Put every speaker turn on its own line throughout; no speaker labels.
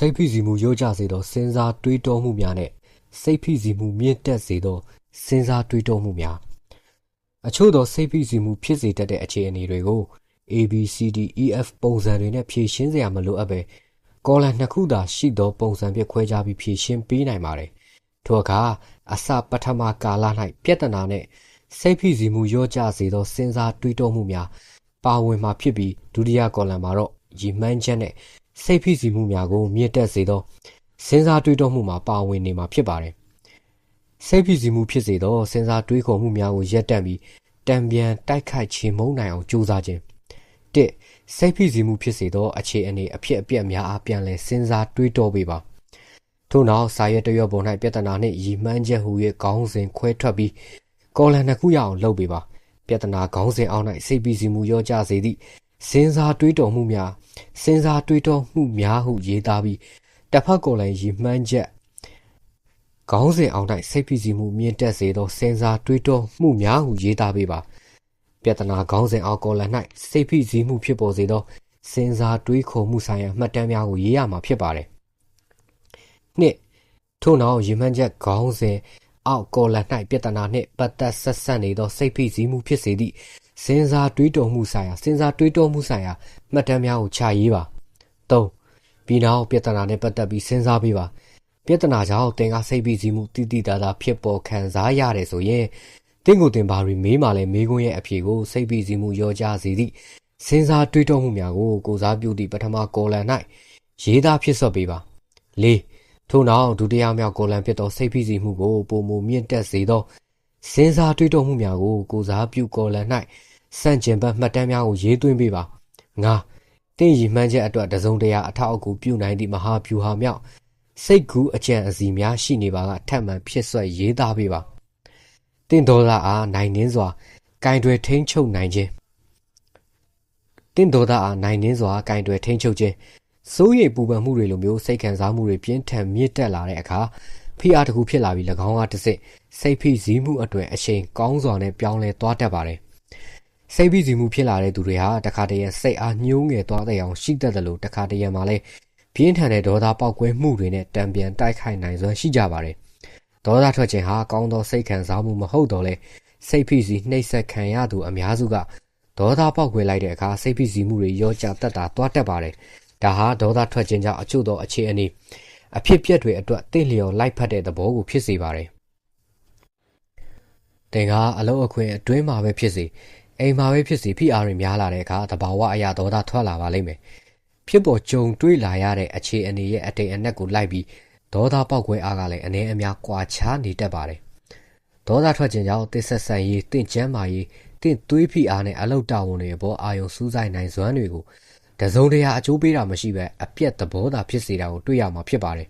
စိတ်ဖိစီးမှုရောကြစေသောစဉ်းစားတွေးတောမှုများနဲ့စိတ်ဖိစီးမှုမြင့်တက်စေသောစဉ်းစားတွေးတောမှုများအချို့သောစိတ်ဖိစီးမှုဖြစ်စေတတ်တဲ့အခြေအနေတွေကို ABCDEF ပုံစံတွေနဲ့ဖြည့်ရှင်းစရာမလိုအပ်ပဲ ကောလန်နှစ်ခုသာရှိသောပုံစံဖြင့်ခွဲခြားပြီးဖြည့်ရှင်းပေးနိုင်ပါတယ်ထို့အခါအစပထမကာလ၌ပြဿနာနဲ့စိတ်ဖိစီးမှုရောကြစေသောစဉ်းစားတွေးတောမှုများပါဝင်မှာဖြစ်ပြီးဒုတိယကောလန်မှာတော့ရည်မှန်းချက်နဲ့စိတ်ဖိစီးမှုများကိုမြင့်တက်စေသောစဉ်းစားတွေးတောမှုမှာပါဝင်နေမှာဖြစ်ပါတယ်။စိတ်ဖိစီးမှုဖြစ်စေသောစဉ်းစားတွေးခေါ်မှုများကိုရပ်တန့်ပြီးတံပြန်တိုက်ခိုက်ချေမှုန်းနိုင်အောင်ကြိုးစားခြင်း။တ စ်စိတ်ဖိစီးမှုဖြစ်စေသောအခြေအနေအဖြစ်အပျက်များအားပြန်လည်စဉ်းစားတွေးတောပေးပါ။ထို့နောက်စာရွက်တရွက်ပေါ်၌ပြဿနာနှင့်ရည်မှန်းချက်ဟူ၍ခေါင်းစဉ်ခွဲထွက်ပြီးကော်လန်နှစ်ခုရအောင်လုပ်ပေးပါ။ပြဿနာခေါင်းစဉ်အောက်၌စိတ်ဖိစီးမှုရောကြစေသည့်စဉ်းစားတွေးတောမှုများစဉ်းစားတွေးတောမှုများဟုရေးသားပြီးတစ်ဖက်ကိုယ်လည်းရည်မှန်းချက်ခေါင်းစဉ်အောင်၌စိတ်ဖိစီးမှုမြင့်တက်စေသောစဉ်းစားတွေးတောမှုများဟုရေးသားပေးပါ ပြဿနာခေါင်းစဉ်အောင်ကော်လန်၌စိတ်ဖိစီးမှုဖြစ်ပေါ်စေသောစဉ်းစားတွေးခေါ်မှုဆိုင်ရာမှတ်တမ်းများကိုရေးရမှာဖြစ်ပါတယ်နှစ်ထို့နောက်ရည်မှန်းချက်ခေါင်းစဉ်အောက်ကော်လန်၌ပြဿနာနှင့်ပတ်သက်ဆက်ဆက်နေသောစိတ်ဖိစီးမှုဖြစ်စေသည့်စဉ်းစားတွေးတောမှုဆိုင်ရာစဉ်းစားတွေးတောမှုဆိုင်ရာမှတ်တမ်းများကိုခြာရေးပါ၃ပြီးနောက်ပြဿနာနဲ့ပတ်သက်ပြီးစဉ်းစားပေးပါပြဿနာကြောင့်သင်ကစိတ်ပြီးစီးမှုတိတိတသာဖြစ်ပေါ်ခံစားရတယ်ဆိုရင် တင့်ကိုယ်တင်ပါရီမေးမှလည်းမေးခွန်းရဲ့အဖြေကိုစိတ်ပြီးစီးမှုရောကြစေသည့်စဉ်းစားတွေးတောမှုများကိုကိုစားပြုသည့်ပထမကော်လန်၌ရေးသားဖြစ်စော့ပေးပါ၄ထို့နောက်ဒုတိယမြောက်ကော်လန်ဖြစ်သောစိတ်ဖိစီးမှုကိုပုံမမြင့်တက်စေသောစဉ်းစားတွေးတောမှုများကိုကိုစားပြုကော်လန်၌စန့်ကျင်ဘက်မှတ်တမ်းများကိုရေးသွင်းပေးပါငါတင့်ရည်မှန်းချက်အတွက်တစုံတရာအထောက်အကူပြုနိုင်သည့်မဟာဗျူဟာမြောက်စိတ်ကူးအကြံအစီများရှိနေပါကထပ်မံဖြစ်ဆွဲရေးသားပေးပါ တင့်တော်သားအားနိုင်နှင်းစွာကင်တွေထိန်းချုပ်နိုင်ခြင်းတင့်တော်သားအားနိုင်နှင်းစွာကင်တွေထိန်းချုပ်ခြင်းစိုးရိမ်ပူပန်မှုတွေလိုမျိုးစိတ်ခံစားမှုတွေပြင်းထန်မြင့်တက်လာတဲ့အခါဖိအားတစ်ခုဖြစ်လာပြီး၎င်းကတစ်စစ်စိတ်ဖိစီးမှုအတွေ့အချိန်ကောင်းစွာနဲ့ပြောင်းလဲသွားတတ်ပါတယ်စိတ်ဖိစီးမှုဖြစ်လာတဲ့သူတွေဟာတခါတည်းရစိတ်အားညှိုးငယ်သွားတဲ့အောင်ရှိတတ်တယ်လို့တခါတည်းရမှာလဲပြင်းထန်တဲ့ဒေါသပေါက်ကွဲမှုတွေနဲ့တံပြန်တိုက်ခိုက်နိုင်စွမ်းရှိကြပါတယ်။ ဒေါသထွက်ခြင်းဟာကောင်းသောစိတ်ခံစားမှုမဟုတ်တော့လဲစိတ်ဖိစီးနှိပ်စက်ခံရသူအများစုကဒေါသပေါက်ကွဲလိုက်တဲ့အခါစိတ်ဖိစီးမှုတွေရောကြတက်တာတွားတက်ပါတယ်။ဒါဟာဒေါသထွက်ခြင်းကြောင့်အချို့သောအခြေအနေအဖြစ်ပြက်တွေအတွက်တင့်လျော်လိုက်ဖက်တဲ့သဘောကိုဖြစ်စေပါတယ်။တင်ကအလုံးအခွင့်အတွင်းမှာပဲဖြစ်စေအိမ်မှာပဲဖြစ်စီဖိအားတွေများလာတဲ့အခါတဘာဝအရာဒေါသထွက်လာပါလိမ့်မယ်ဖြစ်ပေါ်ကြုံတွေ့လာရတဲ့အခြေအနေရဲ့အတိတ်အနက်ကိုလိုက်ပြီး ဒေါသပေါက်ကွဲအားကလည်းအနည်းအများကွာခြားနေတတ်ပါတယ်ဒေါသထွက်ခြင်းကြောင့်တစ်ဆက်ဆန်ရေးတင့်ကျမ်းမာရေးတင့်သွေးဖိအားနဲ့အလုတ်တာဝန်တွေပေါ်အာယုံစူးစိုက်နိုင်စွမ်းတွေကိုတစုံတရာအကျိုးပေးတာမရှိပဲအပြက်သဘောသာဖြစ်စေတာကိုတွေ့ရမှာဖြစ်ပါတယ်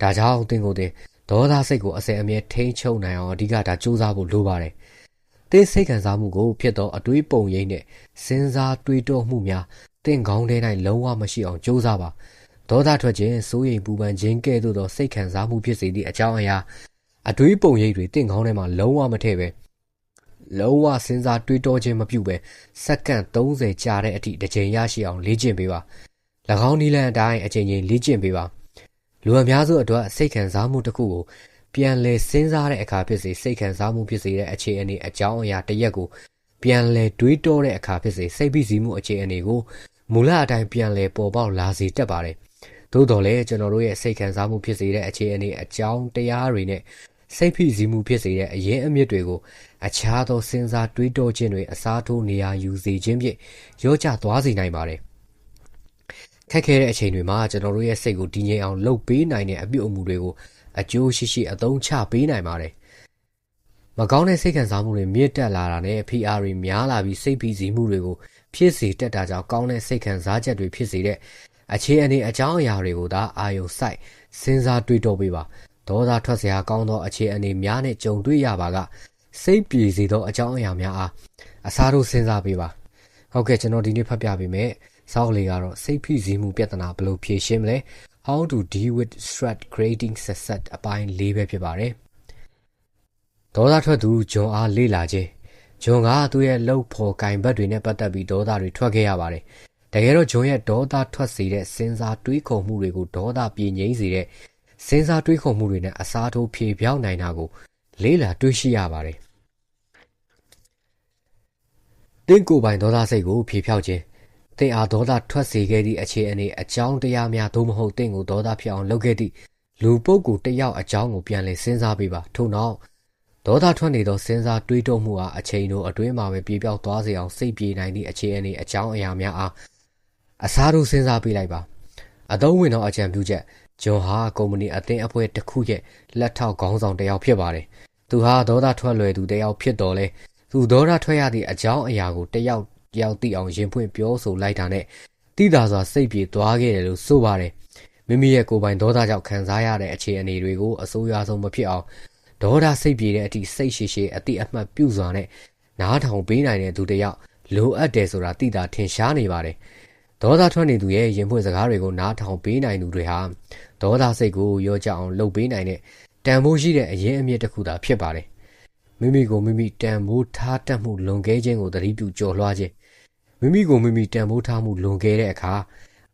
ဒါကြောင့်တင်ကိုယ်တင်ဒေါသစိတ်ကိုအစင်အမြဲထိန်းချုပ်နိုင်အောင်အဓိကဒါစူးစမ်းဖို့လိုပါတယ်။သင်စိတ်ခံစားမှုကိုဖြစ်သောအတွေးပုံရိပ်နဲ့စဉ်းစားတွေးတောမှုများသင်ခေါင်းထဲ၌လုံးဝမရှိအောင်ကြိုးစားပါ ဒေါသထွက်ခြင်းစိုးရိမ်ပူပန်ခြင်းကဲ့သို့သောစိတ်ခံစားမှုဖြစ်စေသည့်အကြောင်းအရာအတွေးပုံရိပ်တွေတင့်ခေါင်းထဲမှာလုံးဝမထည့်ပဲလုံးဝစဉ်းစားတွေးတောခြင်းမပြုပဲစက္ကန့်30ကြာတဲ့အထိတစ်ချိန်ရရှိအောင်လေ့ကျင့်ပေးပါ၎င်းနီလန်အတိုင်းအချိန်ချင်းလေ့ကျင့်ပေးပါလူအများစုအတွက်စိတ်ခံစားမှုတစ်ခုကိုပြန်လည်စဉ်းစားတဲ့အခါဖြစ်စေစိတ်ခံစားမှုဖြစ်စေတဲ့အခြေအနေအကြောင်းအရာတရက်ကိုပြန်လည်တွေးတောတဲ့အခါဖြစ်စေစိတ်ဖိစီးမှုအခြေအနေကိုမူလအတိုင်းပြန်လည်ပေါ်ပေါက်လာစေတတ်ပါတယ်။ သို့တော်လည်းကျွန်တော်တို့ရဲ့စိတ်ခံစားမှုဖြစ်စေတဲ့အခြေအနေအကြောင်းတရားတွေနဲ့စိတ်ဖိစီးမှုဖြစ်စေတဲ့အရင်အမြစ်တွေကိုအခြားသောစဉ်းစားတွေးတောခြင်းတွေအစားထိုးနေရာယူစေခြင်းဖြင့်ရောကျသွားစေနိုင်ပါတယ်။ခက်ခဲတဲ့အချိန်တွေမှာကျွန်တော်တို့ရဲ့စိတ်ကိုတည်ငြိမ်အောင်လုပ်ပေးနိုင်တဲ့အပြုအမူတွေကိုအကျိုးရှိရှိအသုံးချပေးနိုင်ပါတယ်။မကောင်းတဲ့စိတ်ခံစားမှုတွေမြင့်တက်လာတာနဲ့ PR တွေများလာပြီးစိတ်ဖိစီးမှုတွေကိုဖြစ်စေတတ်တာကြောင့်ကောင်းတဲ့စိတ်ခံစားချက်တွေဖြစ်စေတဲ့ အခြေအနေအကြောင်းအရာတွေကိုသာအာယုံစိုက်စဉ်းစားတွေးတောပေးပါဒေါသထွက်စရာကောင်းသောအခြေအနေများနဲ့ကြုံတွေ့ရပါကစိတ်ပြေစေသောအကြောင်းအရာများအားအစားထိုးစဉ်းစားပေးပါဟုတ်ကဲ့ကျွန်တော်ဒီနေ့ဖတ်ပြပေးမယ်စောက်လေးကတော့စိတ်ဖိစီးမှုပြဿနာဘယ်လိုဖြေရှင်းမလဲ How to deal with stress creating success အပိုင်း၄ပဲဖြစ်ပါတယ်ဒေါသထွက်သူဂျွန်အားလေးလာခြင်းဂျွန်ကသူ့ရဲ့လှုပ်ဖော်ကင်ဘတ်တွေနဲ့ပတ်သက်ပြီးဒေါသတွေထွက်ခဲ့ရပါတယ် တကယ်တော့ဂျွန်ရဲ့ဒေါသထွက်စေတဲ့စဉ်းစားတွေးခေါ်မှုတွေကိုဒေါသပြေငြိမ်းစေတဲ့စဉ်းစားတွေးခေါ်မှုတွေနဲ့အစားထိုးဖြေပြောင်းနိုင်တာကို လေးလာတွေးရှိရပါတယ်။တင်းကိုယ်ပိုင်ဒေါသစိတ်ကိုဖြေဖြောက်ခြင်းတင်အားဒေါသထွက်စေခဲ့သည့်အခြေအနေအကြောင်းတရားများသို့မဟုတ်တင့်ကိုဒေါသဖြစ်အောင်လုပ်ခဲ့သည့်လူပုဂ္ဂိုလ်တယောက်အကြောင်းကိုပြန်လည်စဉ်းစားပေးပါထို့နောက်ဒေါသထွက်နေသောစဉ်းစားတွေးတောမှုအားအချိန်တို့အတွင်းမှာပဲပြေပြောက်သွားစေအောင်စိတ်ပြေနိုင်သည့်အခြေအနေအကြောင်းအရာများအား အစားထိုးစဉ်းစားပေးလိုက်ပါအသုံးဝင်သောအကြံပြုချက်ဂျွန်ဟာကုမ္ပဏီအသင်းအဖွဲ့တစ်ခုရဲ့လက်ထောက်ခေါင်းဆောင်တစ်ယောက်ဖြစ်ပါတယ်သူဟာဒေါသထွက်လွယ်သူတစ်ယောက်ဖြစ်တော်လဲသူဒေါသထွက်ရသည့်အကြောင်းအရာကိုတစ်ယောက်တယောက်သိအောင်ရင်ဖွင့်ပြောဆိုလိုက်တာနဲ့တိတာစွာစိတ်ပြေသွားခဲ့တယ်လို့ဆိုပါတယ်မိမိရဲ့ကိုယ်ပိုင်ဒေါသကြောင့်ခံစားရတဲ့အခြေအနေတွေကိုအဆိုးရွားဆုံးမဖြစ်အောင်ဒေါသစိတ်ပြေတဲ့အထိစိတ်ရှိရှိအတိအမှတ်ပြုစွာနဲ့နားထောင်ပေးနိုင်တဲ့သူတယောက်လိုအပ်တယ်ဆိုတာသိတာထင်ရှားနေပါတယ် ဒေါသထွက်နေသူရဲ့ရင်ဖွင့်စကားတွေကိုနားထောင်ပေးနိုင်သူတွေဟာဒေါသစိတ်ကိုရောကြအောင်လုပ်ပေးနိုင်တဲ့တန်ဖိုးရှိတဲ့အရင်အမြစ်တစ်ခုသာဖြစ်ပါတယ်မိမိကိုမိမိတန်ဖိုးထားတတ်မှုလွန်ကဲခြင်းကိုသတိပြုကြော်လွှားခြင်းမိမိကိုမိမိတန်ဖိုးထားမှုလွန်ကဲတဲ့အခါ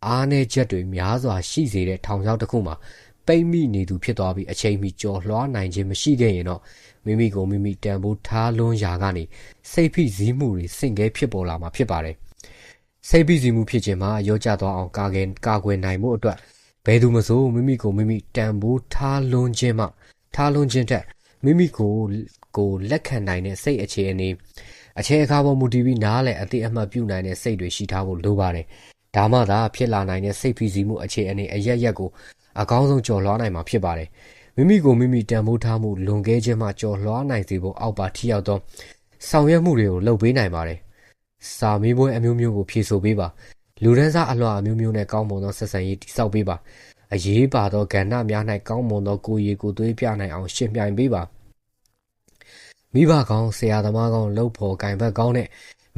အားနည်းချက်တွေများစွာရှိစေတဲ့ထောင်ချောက်တစ်ခုမှာပိတ်မိနေသူဖြစ်သွားပြီးအချိန်မီကြော်လွှားနိုင်ခြင်းမရှိခဲ့ရင်တော့မိမိကိုမိမိတန်ဖိုးထားလွန်းရာကနေစိတ်ဖိစီးမှုတွေဆင့်ကဲဖြစ်ပေါ်လာမှာဖြစ်ပါတယ်။ စိတ်ဖိစီးမှုဖြစ်ခြင်းမှာရောကျသွားအောင်ကာကယ်ကာကွယ်နိုင်မှုအတွက်ဘယ်သူမဆိုမိမိကိုမိမိတန်ဖိုးထားလွန်းခြင်းမှထားလွန်းခြင်းတက်မိမိကိုကိုလက်ခံနိုင်တဲ့စိတ်အခြေအနေအခြေအခါပေါ်မူတည်ပြီးနားလည်အတိအမှတ်ပြုနိုင်တဲ့စိတ်တွေရှိထားဖို့လိုပါတယ်။ဒါမှသာဖြစ်လာနိုင်တဲ့စိတ်ဖိစီးမှုအခြေအနေအရရက်ကိုအကောင်းဆုံးကြော်လွှားနိုင်မှာဖြစ်ပါတယ်။မိမိကိုမိမိတန်ဖိုးထားမှုလွန်ကဲခြင်းမှကြော်လွှားနိုင်စေဖို့အောက်ပါထိရောက်သောဆောင်ရွက်မှုတွေကိုလုပ်ပေးနိုင်ပါတယ်။ စာမေးပွဲအမျိုးမျိုးကိုဖြေဆိုပေးပါ။လူဒန်းစားအလွှာအမျိုးမျိုးနဲ့ကောင်းမွန်သောဆက်ဆံရေးတည်ဆောက်ပေးပါ။အရေးပါသောကဏ္ဍများ၌ကောင်းမွန်သောကိုယ်ရည်ကိုယ်သွေးပြနိုင်အောင်ရှင်းပြိုင်ပေးပါ။မိဘကောင်းဆရာသမားကောင်းလှုပ်ဖို့ကင်ဘက်ကောင်းနဲ့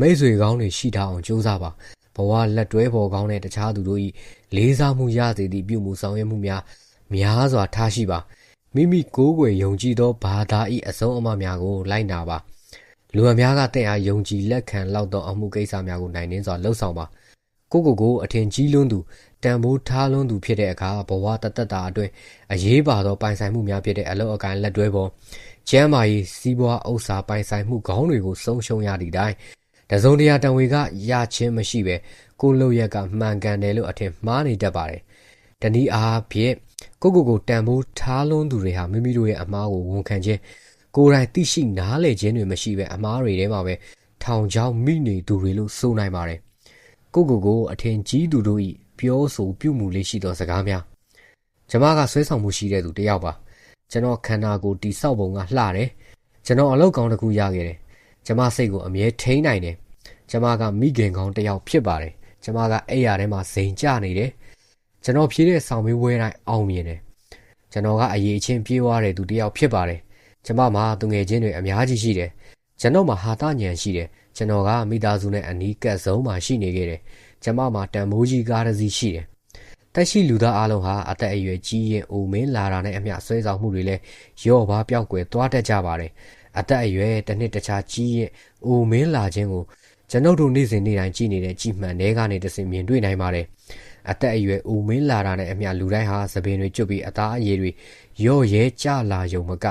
မိတ်ဆွေကောင်းတွေရှိထားအောင်ကြိုးစားပါဘဝလက်တွဲဖော်ကောင်းတဲ့တခြားသူတို့၏လေးစားမှုရစေသည့်ပြုမှုဆောင်ရွက်မှုများများစွာထားရှိပါမိမိကိုယ်ွယ်ယုံကြည်သောဘာသာ၏အဆုံးအမများကိုလိုက်နာပါ လူအများကတဲ့အားယုံကြည်လက်ခံလောက်သောအမှုကိစ္စများကိုနိုင်နှင်းစွာလှုပ်ဆောင်ပါကိုကိုကိုအထင်ကြီးလွန်းသူတန်ဖိုးထားလွန်းသူဖြစ်တဲ့အခါဘဝတသက်တာအတွင်းအရေးပါသောပိုင်ဆိုင်မှုများဖြစ်တဲ့အလောက်အကိုင်းလက်တွဲပေါ်ကျမ်းမာရေးစီးပွားဥစ္စာပိုင်ဆိုင်မှုခေါင်းတွေကိုဆုံးရှုံးရသည့်တိုင်တစုံတရာတံဝေကရချင်းမရှိပဲကိုလုတ်ရက်ကမှန်ကန်တယ်လို့အထင်မှားနေတတ်ပါတယ်။တနည်းအားဖြင့်ကိုကိုကိုတန်ဖိုးထားလွန်းသူတွေဟာမိမိတို့ရဲ့အမားကိုဝန်ခံခြင်း ကိုယ်တိုင်သိရှိနားလည်ခြင်းတွေမရှိပဲအမားတွေထဲမှာပဲထောင်ချောင်းမိနေသူတွေလို့ဆိုနိုင်ပါတယ်။ကိုကိုကိုအထင်ကြီးသူတို့၏ပြောဆိုပြုမှုလေးရှိသောစကားများကျမကဆွဲဆောင်မှုရှိတဲ့သူတယောက်ပါကျွန်တော်ခန္ဓာကိုယ်တိဆောက်ပုံကလှတယ်ကျွန်တော်အလောက်ကောင်းတစ်ခုရခဲ့တယ်ကျမစိတ်ကိုအမြဲထိန်းနိုင်တယ်ကျမကမိခင်ကောင်းတစ်ယောက်ဖြစ်ပါတယ်ကျမကအဲ့ရထဲမှာဇိမ်ကျနေတယ်ကျွန်တော်ဖြည့်တဲ့ဆောင်မေးပွဲတိုင်းအောင်မြင်တယ်ကျွန်တော်ကအရေးချင်းပြေးသွားတဲ့သူတစ်ယောက်ဖြစ်ပါတယ် ကျမမှာသူငယ်ချင်းတွေအများကြီးရှိတယ်ကျွန်တော်မှာဟာတညံရှိတယ်ကျွန်တော်ကမိသားစုနဲ့အနီးကပ်ဆုံးမှာရှိနေခဲ့တယ်ကျမမှာတန်မိုးကြီးကားတစ်စီးရှိတယ်တက်ရှိလူသားအလုံးဟာအသက်အရွယ်ကြီးရင်အိုမင်းလာတာနဲ့အမျှဆွဲဆောင်မှုတွေလည်းရော့ပါပြောက်ကွယ်သွားတတ်ကြပါတယ်အသက်အရွယ်တစ်နှစ်တခြားကြီးရင်အိုမင်းလာခြင်းကိုကျွန်ုပ်တို့နေ့စဉ်နေ့တိုင်းကြည်နေတဲ့ကြည်မှန်တွေကနေတစင်မြင်တွေ့နိုင်ပါတယ်။အသက်အရွယ်ဦးမင်းလာတာနဲ့အမျှလူတိုင်းဟာသပင်တွေကျွတ်ပြီးအသားအရည်တွေရော့ရဲကြလာယုံမက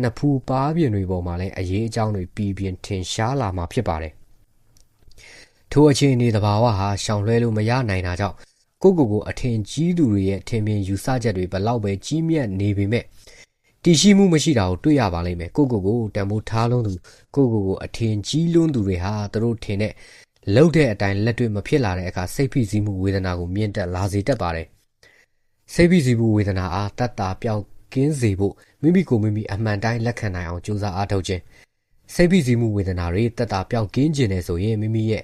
နှစ်ဖူပါးပြင်တွေပေါ်မှာလည်းအရေးအကြောင်းတွေပြည်ပြင်းထင်ရှားလာမှာဖြစ်ပါတယ်။ထိုအခြေအနေသဘာဝဟာရှောင်လွှဲလို့မရနိုင်တာကြောင့်ကိုကိုကိုအထင်ကြီးသူတွေရဲ့ထင်မြင်ယူဆချက်တွေဘလောက်ပဲကြီးမြတ်နေပေမဲ့တည်ရှိမှုမရှိတာကိုတွေ့ရပါလိမ့်မယ်ကိုကိုကိုတံမိုးထားလုံးသူကိုကိုကိုအထင်ကြီးလွန်းသူတွေဟာသူတို့ထင်တဲ့လှုပ်တဲ့အတိုင်းလက်တွေ့မဖြစ်လာတဲ့အခါစိတ်ဖိစီးမှုဝေဒနာကိုမြင့်တက်လာစေတတ်ပါတယ်စိတ်ဖိစီးမှုဝေဒနာအားတတ်တာပြောက် ကင်းစေဖို့မိမိကိုမိမိအမှန်တိုင်းလက်ခံနိုင်အောင်ကြိုးစားအားထုတ်ခြင်းစိတ်ဖိစီးမှုဝေဒနာတွေတက်တာပြောက်ကင်းခြင်းနဲ့ဆိုရင်မိမိရဲ့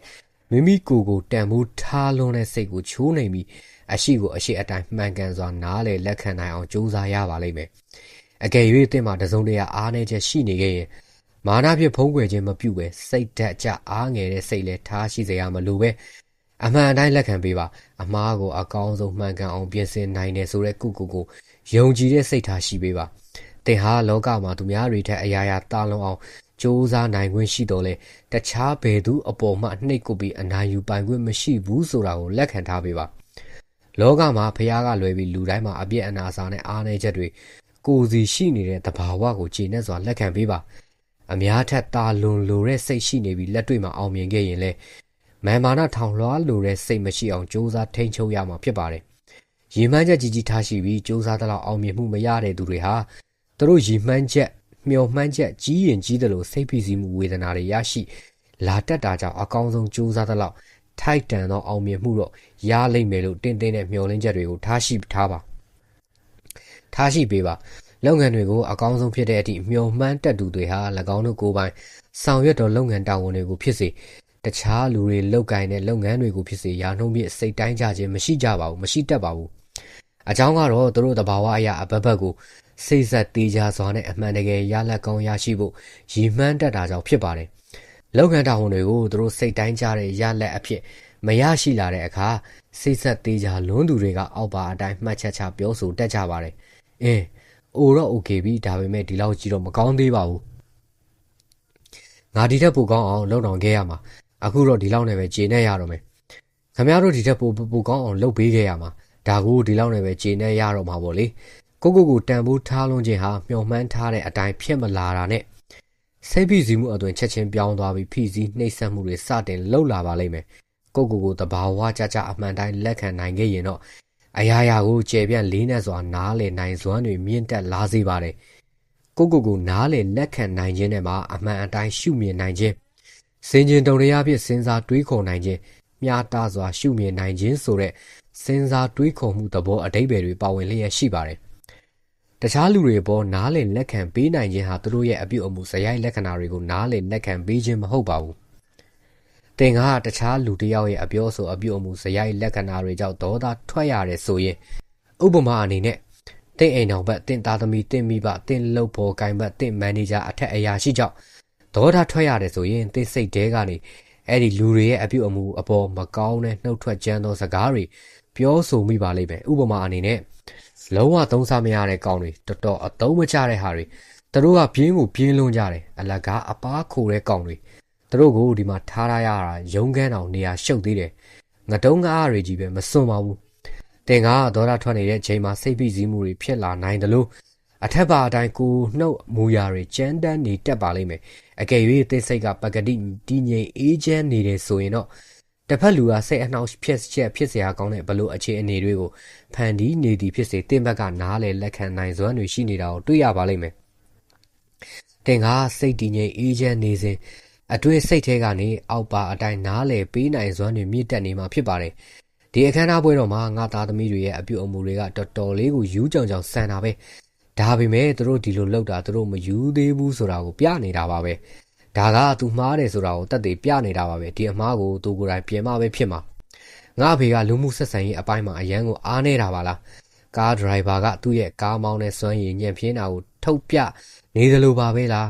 မိမိကိုယ်ကိုတန်ဖိုးထားလွန်းတဲ့စိတ်ကိုချိုးနေပြီးအရှိကိုအရှိအတိုင်းမှန်ကန်စွာနားလေလက်ခံနိုင်အောင်ကြိုးစားရပါလိမ့်မယ်အကယ်၍တင့်မှာတစုံတရာအားနည်းချက်ရှိနေခဲ့ရင်မာနဖြင့်ဖုံးကွယ်ခြင်းမပြုပဲစိတ်ဓာတ်ကြအားငယ်တဲ့စိတ်လည်းထားရှိစေရမလို့ပဲအမှန်အတိုင်းလက်ခံပေးပါအမားကိုအကောင်းဆုံးမှန်ကန်အောင်ပြင်ဆင်နိုင်တယ်ဆိုတဲ့ကုကုကို ယုံကြည်တဲ့စိတ်ထားရှိပေးပါသင်ဟာလောကမှာသူများတွေထက်အရာရာတာလုံးအောင်စ조사နိုင်ခွင့်ရှိတော်လဲတခြားဘယ်သူအပေါ်မှနှိပ်ကုပ်ပြီးအနာယူပိုင်ခွင့်မရှိဘူးဆိုတာကိုလက်ခံထားပေးပါလောကမှာဖះကလွယ်ပြီးလူတိုင်းမှာအပြည့်အနာစာနဲ့အားနည်းချက်တွေကိုစီရှိနေတဲ့တဘာဝကိုခြေနဲ့စွာလက်ခံပေးပါအများထက်တာလွန်လိုတဲ့စိတ်ရှိနေပြီးလက်တွေ့မှာအောင်မြင်ခဲ့ရင်လဲမန်မာနထောင်လွှားလိုတဲ့စိတ်မရှိအောင်စ조사ထိန်ချုပ်ရမှာဖြစ်ပါတယ်။ ရီမှန်းချက်ကြီးကြီးထားရှိပြီးစ조사သလောက်အောင်မြင်မှုမရတဲ့သူတွေဟာသူတို့ရီမှန်းချက်မျှော်မှန်းချက်ကြီးရင်ကြီးတယ်လို့စိတ်ဖိစီးမှုဝေဒနာတွေရရှိလာတတ်တာကြောင့်အကောင်းဆုံးစူးစမ်းသလောက်ထိုက်တန်သောအောင်မြင်မှုတော့ရလိမ့်မယ်လို့တင်းတင်းနဲ့မျှော်လင့်ချက်တွေကိုထားရှိထားပါထားရှိပေးပါလုပ်ငန်းတွေကိုအကောင်းဆုံးဖြစ်တဲ့အထိမျှော်မှန်းတက်သူတွေဟာ၎င်းတို့ကိုယ်ပိုင်ဆောင်ရွက်တော်လုပ်ငန်းတာဝန်တွေကိုဖြစ်စေတခြားလူတွေလုပ်ကိုင်တဲ့လုပ်ငန်းတွေကိုဖြစ်စေရာနှုန်းပြစိတ်တိုင်းကြခြင်းမရှိကြပါဘူးမရှိတတ်ပါဘူး အကြောင်းကတော့သူတို့တဘာဝအရာအဘက်ဘက်ကိုစိတ်ဆက်သေးကြစွာနဲ့အမှန်တကယ်ရလက်ကောင်းရရှိဖို့ရည်မှန်းတတ်တာကြောင့်ဖြစ်ပါတယ်။လောက်ကန်တာဝန်တွေကိုသူတို့စိတ်တိုင်းကြတဲ့ရလက်အဖြစ်မရရှိလာတဲ့အခါစိတ်ဆက်သေးကြလွန်းသူတွေကအောက်ပါအတိုင်းမှတ်ချက်ချပြောဆိုတတ်ကြပါတယ်။အင်းအိုတော့ okay ပြီဒါပေမဲ့ဒီလောက်ကြီးတော့မကောင်းသေးပါဘူး။ငါဒီထက်ပိုကောင်းအောင်လုပ်ဆောင်ခဲ့ရမှာအခုတော့ဒီလောက်နဲ့ပဲကျေနပ်ရတော့မယ်။ခမရတို့ဒီထက်ပိုပိုကောင်းအောင်လုပ်ပေးခဲ့ရမှာ ဒါကိုဒီလောက်နဲ့ပဲကျေနပ်ရတော့မှာပေါ့လေ။ကိုကိုကိုတန်ဖိုးထားလွန်ခြင်းဟာမျှော်မှန်းထားတဲ့အတိုင်းဖြစ်မလာတာနဲ့စိတ်ဖိစီးမှုအသွင်ချက်ချင်းပြောင်းသွားပြီးဖိစီးနှိပ်စက်မှုတွေစတင်လှုပ်လာပါလိမ့်မယ်ကိုကိုကိုတဘာဝကြကြအမှန်တိုင်းလက်ခံနိုင်ခဲ့ရင်တော့အရာရာကိုကျေပြန့်လေးနဲ့စွာနားလည်နိုင်စွမ်းတွေမြင့်တက်လာစေပါတယ်ကိုကိုကိုနားလည်လက်ခံနိုင်ခြင်းနဲ့မှအမှန်အတိုင်းရှုမြင်နိုင်ခြင်းစင်ကျင်တုံတရားဖြင့်စဉ်းစားတွေးခေါ်နိုင်ခြင်း မြားတာစွာရှုမြင်နိုင်ခြင်းဆိုတဲ့စဉ်းစားတွေးခေါ်မှုသဘောအတိတ်တွေပါဝင်လျက်ရှိပါတယ်တခြားလူတွေပေါ်နားလည်လက်ခံပေးနိုင်ခြင်းဟာသူတို့ရဲ့အပြုအမူဇယိုက်လက္ခဏာတွေကိုနားလည်လက်ခံပေးခြင်းမဟုတ်ပါဘူး။သင်ကတခြားလူတစ်ယောက်ရဲ့အပြောဆိုအပြုအမူဇယိုက်လက္ခဏာတွေကြောင့်ဒေါသထွက်ရတယ်ဆိုရင်ဥပမာအနေနဲ့တင့်အိမ်တော်ဘက်တင့်သားသမီးတင့်မိဘတင့်လုပ်ဖော်ကိုင်ဘက်တင့်မန်နေဂျာအထက်အရာရှိကြောင့်ဒေါသထွက်ရတယ်ဆိုရင်တင့်စိတ်တဲကနေ အဲ့ဒီလူတွေရဲ့အပြုအမူအပေါ်မကောင်းတဲ့နှုတ်ထွက်ကြမ်းသောစကားတွေပြောဆိုမိပါလိမ့်မယ်ဥပမာအနေနဲ့လုံးဝသုံးစားမရတဲ့ကောင်တွေတော်တော်အသုံးမကျတဲ့ဟာတွေသူတို့ကပြင်းကိုပြင်းလွန်းကြတယ်အလကားအပားခိုတဲ့ကောင်တွေသူတို့ကိုဒီမှာထားရရတာရုံးကန်းအောင်နေရာရှုပ်သေးတယ်ငတုံးကားတွေကြီးပဲမစွန်ပါဘူးတင်ကားဒေါသထွက်နေတဲ့အချိန်မှာစိတ်ဖိစီးမှုတွေဖြစ်လာနိုင်တယ်လို့ အထက်ပါအတိုင်းကိုနှုတ်မူရာတွေကြမ်းတမ်းနေတက်ပါလိမ့်မယ်အကယ်၍သင်စိတ်ကပကတိတည်ငြိမ်အေးချမ်းနေတယ်ဆိုရင်တော့တစ်ဖက်လူကစိတ်အနှောင့်ဖြစ်ချက်ဖြစ်စရာကောင်းတဲ့ဘလို့အခြေအနေတွေကိုဖန်တီးနေသည်ဖြစ်စေတင့်ဘက်ကနားလေလက်ခံနိုင်စွမ်းတွေရှိနေတာကိုတွေ့ရပါလိမ့်မယ်။တင်ကစိတ်တည်ငြိမ်အေးချမ်းနေစဉ်အတွေ့စိတ်ထဲကနေအောက်ပါအတိုင်းနားလေပေးနိုင်စွမ်းတွေမြင့်တက်နေမှာဖြစ်ပါတယ်။ဒီအခမ်းအနားပွဲတော်မှာငါသားသမီးတွေရဲ့အပြုအမူတွေကတော်တော်လေးကိုယူးကြောင်ကြောင်ဆန်တာပဲ။ ဒါပေမဲ့သူတို့ဒီလိုလုပ်တာသူတို့မယူသေးဘူးဆိုတာကိုပြနေတာပါပဲ။ဒါကသူမှားတယ်ဆိုတာကိုတက်သေးပြနေတာပါပဲဒီအမှားကိုသူကိုယ်တိုင်ပြင်မပဲဖြစ်မှာငါအဖေကလူမှုဆက်ဆံရေးအပိုင်းမှာအရန်ကိုအားနေတာပါလားကားဒရိုင်ဘာကသူ့ရဲ့ကားမောင်းတဲ့စွမ်းရည်ညံ့ဖျင်းတာကိုထုတ်ပြနေသလိုပါပဲလား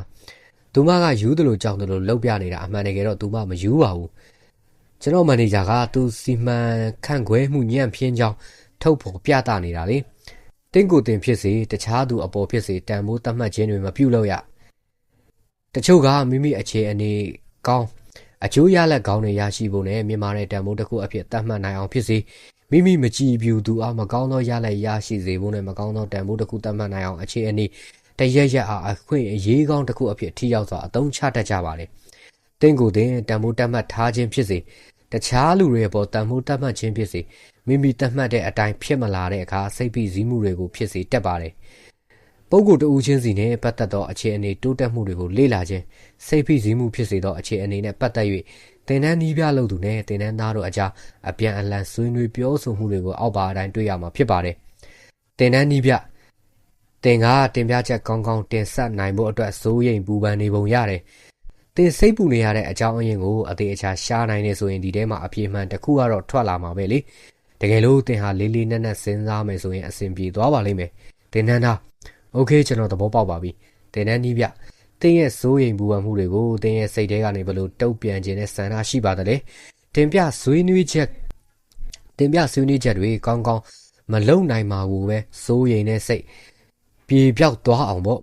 သူမကယူသလိုကြောင်သလိုလှုပ်ပြနေတာအမှန်တကယ်တော့သူမမယူပါဘူးကျွန်တော်မန်နေဂျာကသူစီမံခန့်ခွဲမှုညံ့ဖျင်းကြောင်းထုတ်ဖော်ပြသနေတာလေ တင်းကိုတင်ဖြစ်စေတခြားသူအပေါ်ဖြစ်စေတန်ဖိုးသတ်မှတ်ခြင်းတွေမပြုလုပ်ရတချို့ကမိမိအခြေအနေကောင်းအကျိုးရလက်ကောင်းတွေရရှိဖို့နဲ့မြန်မာတဲ့တန်ဖိုးတစ်ခုအဖြစ်သတ်မှတ်နိုင်အောင်ဖြစ်စေမိမိမကြည်ပြူသူအားမကောင်းသောရလက်ရရှိစေဖို့နဲ့မကောင်းသောတန်ဖိုးတစ်ခုသတ်မှတ်နိုင်အောင်အခြေအနေတရရက်အားအခွင့်အရေးကောင်းတစ်ခုအဖြစ်ထိရောက်စွာအသုံးချတတ်ကြပါလေ။တင့်ကိုယ်တင်တန်ဖိုးတတ်မှတ်ထားခြင်းဖြစ်စေတခြားလူတွေပေါ်တန်ဖိုးတတ်မှတ်ခြင်းဖြစ်စေ မိမိတတ်မှတ်တဲ့အတိုင်းဖြစ်မလာတဲ့အခါစိတ်ဖိစီးမှုတွေကိုဖြစ်စေတတ်ပါတယ်။ပုဂ္ဂိုလ်တဦးချင်းစီနဲ့ပတ်သက်သောအခြေအနေတိုးတက်မှုတွေကိုလေ့လာခြင်းစိတ်ဖိစီးမှုဖြစ်စေသောအခြေအနေနဲ့ပတ်သက်၍တင်နန်းနီးပြလုပ်သူနဲ့တင်နန်းသားတို့အကြားအပြန်အလှန်ဆွေးနွေးပြောဆိုမှုတွေကိုအောက်ပါအတိုင်းတွေ့ရမှာဖြစ်ပါတယ်။တင်နန်းနီးပြတင်ကတင်ပြချက်ကောင်းကောင်းတင်ဆက်နိုင်ဖို့အတွက်စိုးရိမ်ပူပန်နေပုံရတယ်။တင်စိတ်ပူနေရတဲ့အကြောင်းအရင်းကိုအသေးအချာရှားနိုင်နေဆိုရင်ဒီထဲမှာအပြေမှန်တစ်ခုကတော့ထွက်လာမှာပဲလေ။ တကယ်လို့တင်ဟာလေးလေးနက်နက်စဉ်းစားမယ်ဆိုရင်အဆင်ပြေသွားပါလိမ့်မယ်။တင်နန်းသားโอเคကျွန်တော်သဘောပေါက်ပါပြီတင်တဲ့နီးပြတင်းရဲ့စိုးရိမ်ပူပန်မှုတွေကိုတင်းရဲ့စိတ်ထဲကနေဘလို့တုတ်ပြန်ခြင်းနဲ့ဆန္ဒရှိပါသလဲတင်ပြဆွေးနွေးချက် တင်ပြဆွေးနွေးချက်တွေကောင်းကောင်းမလုံနိုင်မှာကိုပဲစိုးရိမ်တဲ့စိတ်ပြေပြောက်သွားအောင်ပေါ့